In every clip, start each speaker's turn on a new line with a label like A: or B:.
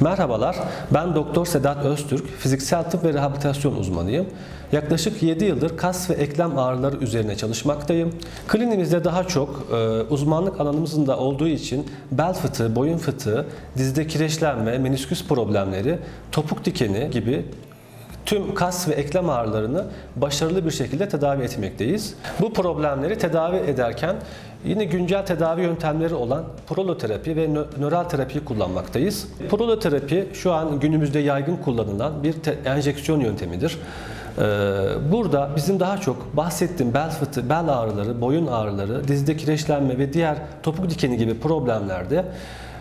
A: Merhabalar, ben Doktor Sedat Öztürk, fiziksel tıp ve rehabilitasyon uzmanıyım. Yaklaşık 7 yıldır kas ve eklem ağrıları üzerine çalışmaktayım. Klinimizde daha çok e, uzmanlık alanımızın da olduğu için bel fıtığı, boyun fıtığı, dizde kireçlenme, menisküs problemleri, topuk dikeni gibi tüm kas ve eklem ağrılarını başarılı bir şekilde tedavi etmekteyiz. Bu problemleri tedavi ederken yine güncel tedavi yöntemleri olan proloterapi ve nö- nöral terapiyi kullanmaktayız. Proloterapi şu an günümüzde yaygın kullanılan bir enjeksiyon yöntemidir. Ee, Burada bizim daha çok bahsettiğim bel fıtığı, bel ağrıları, boyun ağrıları, dizde kireçlenme ve diğer topuk dikeni gibi problemlerde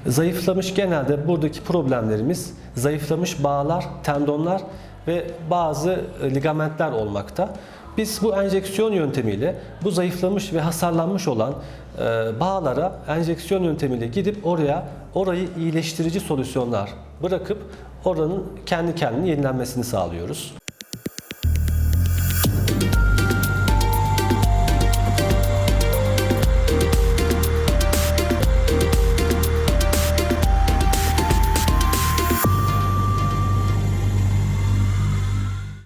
A: zayıflamış genelde buradaki problemlerimiz zayıflamış bağlar, tendonlar ve bazı e, ligamentler olmakta. Biz bu enjeksiyon yöntemiyle bu zayıflamış ve hasarlanmış olan e, bağlara enjeksiyon yöntemiyle gidip oraya orayı iyileştirici solüsyonlar bırakıp oranın kendi kendini yenilenmesini sağlıyoruz.